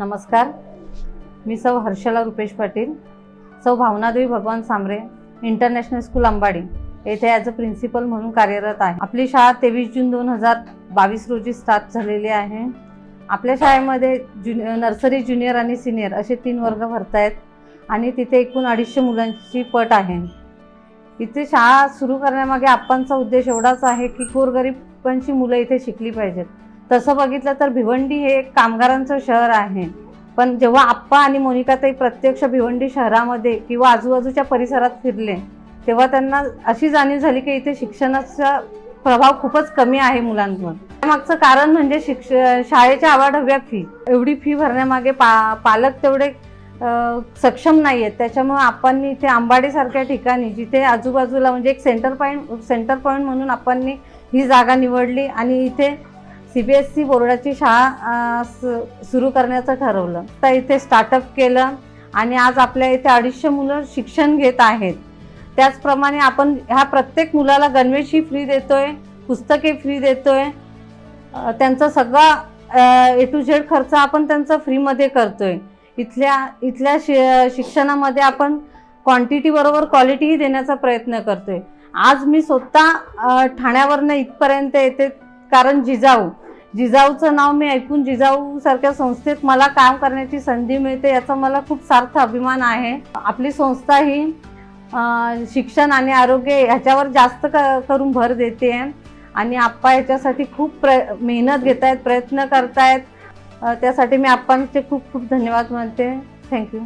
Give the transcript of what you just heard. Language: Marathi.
नमस्कार. मी सौ हर्षला रुपेश पाटील सौ भावनादेवी भगवान सांबरे इंटरनॅशनल स्कूल अंबाडी येथे ॲज अ प्रिन्सिपल म्हणून कार्यरत आहे. आपली शाळा तेवीस जून दोन हजार बावीस रोजी स्टार्ट झालेली आहे. आपल्या शाळेमध्ये ज्युनि नर्सरी ज्युनियर आणि सिनियर असे तीन वर्ग भरतायत आणि तिथे एकूण अडीचशे मुलांची पट आहे. इथे शाळा सुरू करण्यामागे आप्पांचा उद्देश एवढाच आहे की गोरगरीबांची मुलं इथे शिकली पाहिजेत. तसं बघितलं तर भिवंडी हे एक कामगारांचं शहर आहे. पण जेव्हा आप्पा आणि मोनिकाताई प्रत्यक्ष भिवंडी शहरामध्ये किंवा आजूबाजूच्या परिसरात फिरले तेव्हा त्यांना अशी जाणीव झाली की इथे शिक्षणाचा प्रभाव खूपच कमी आहे मुलांवर. त्यामागचं कारण म्हणजे शिक्ष शाळेच्या आवाढव्या फी. एवढी फी भरण्यामागे पा पालक तेवढे सक्षम नाही आहेत त्याच्यामुळे आपण इथे आंबाडीसारख्या ठिकाणी जिथे आजूबाजूला म्हणजे एक सेंटर पॉईंट सेंटर पॉईंट म्हणून आपण ही जागा निवडली आणि इथे सी बी एस सी बोर्डाची शाळा सुरू करण्याचं ठरवलं. तर इथे स्टार्टअप केलं आणि आज आपल्या इथे अडीचशे मुलं शिक्षण घेत आहेत. त्याचप्रमाणे आपण ह्या प्रत्येक मुलाला गणवेशही फ्री देतोय पुस्तके फ्री देतोय. त्यांचा सगळा ए टू झेड खर्च आपण त्यांचा फ्रीमध्ये करतोय. इथल्या इथल्या शि शिक्षणामध्ये आपण क्वांटिटी बरोबर क्वालिटीही देण्याचा प्रयत्न करतोय. आज मी स्वतः ठाण्यावरनं इथपर्यंत येते कारण जिजाऊ. जिजाऊचं नाव मी ऐकून जिजाऊ सारख्या संस्थेत मला काम करण्याची संधी मिळते याचा मला खूप सार्थ अभिमान आहे. आपली संस्था ही शिक्षण आणि आरोग्य ह्याच्यावर जास्त क करून भर देते आणि आप्पा याच्यासाठी खूप प्र मेहनत घेत आहेत प्रयत्न करतायत. आहेत त्यासाठी मी आप्पांचे खूप खूप धन्यवाद मानते. थँक्यू.